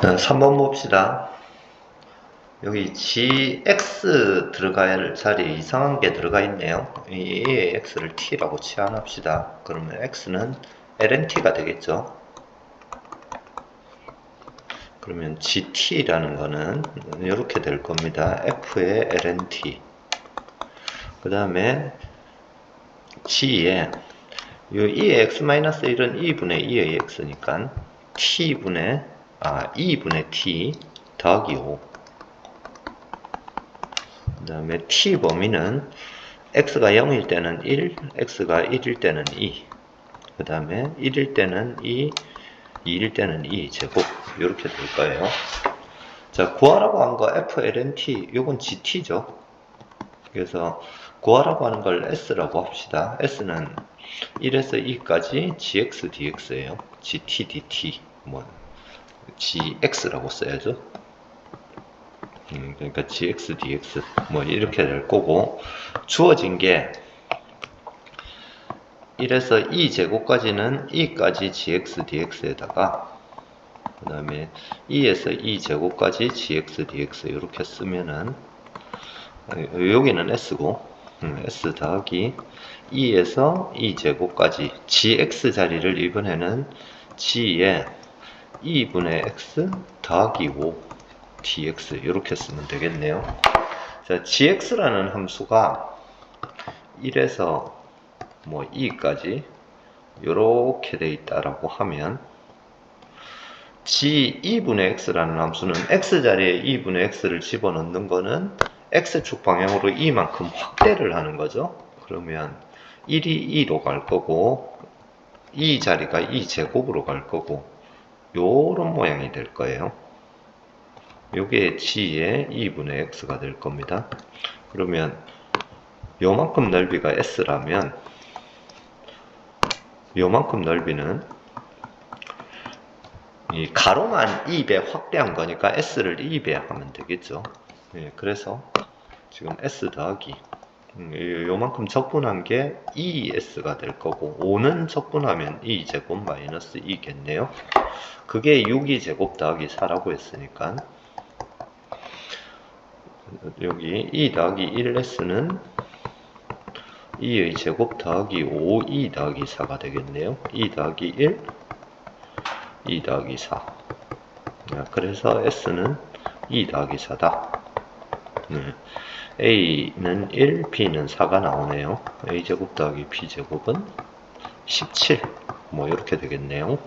네, 3번 봅시다. 여기 gx 들어갈 자리에 이상한 게 들어가 있네요. 이 x를 t라고 치환합시다. 그러면 x는 lnt가 되겠죠. 그러면 gt라는 거는 이렇게 될 겁니다. f의 lnt. 그 다음에 g에 이 2x-1은 2분의 2의 x니까 t분의 아 2분의 t 더하기 5. 그 다음에 t 범위는 x가 0일 때는 1, x가 1일 때는 2. 그 다음에 1일 때는 2, 2일 때는 2 제곱 이렇게 될 거예요. 자 구하라고 한 거 FLNT 요건 GT죠. 그래서 구하라고 하는 걸 S라고 합시다. S는 1에서 2까지 GX DX예요. GT DT 뭐 GX라고 써야죠. 음, 그러니까 GX DX 뭐 이렇게 될 거고 주어진 게 1에서 2 제곱까지는 2까지 GX DX에다가 그 다음에 2에서 2 제곱까지 GX DX 이렇게 쓰면은 여기는 S고 음, S 더하기 2에서 2 제곱까지 GX 자리를 이번에는 G에 2분의 X 더하기 5 dx 이렇게 쓰면 되겠네요. 자, gx라는 함수가 1에서 뭐 2까지 이렇게 돼 있다라고 하면 g 2분의 x라는 함수는 x 자리에 2분의 x를 집어넣는 거는 x축 방향으로 2만큼 확대를 하는 거죠. 그러면 1이 2로 갈 거고 2 자리가 2 제곱으로 갈 거고 요런 모양이 될 거예요. 요게 g의 2분의 x가 될 겁니다. 그러면 요만큼 넓이가 s라면 요만큼 넓이는 이 가로만 2배 확대한 거니까 s를 2배 하면 되겠죠. 예, 그래서 지금 s 더하기 음, 요만큼 적분한 게 2s가 될 거고 5는 적분하면 2제곱 마이너스 2겠네요. 그게 6이 제곱 더하기 4라고 했으니까 여기 2 더하기 1s는 2의 제곱 더하기 5, 2 더하기 4가 되겠네요. 2 더하기 1, 2 더하기 4. 그래서 s는 2 더하기 4다. 네. a는 1, b는 4가 나오네요. a 제곱 더하기 b 제곱은 17. 뭐 이렇게 되겠네요.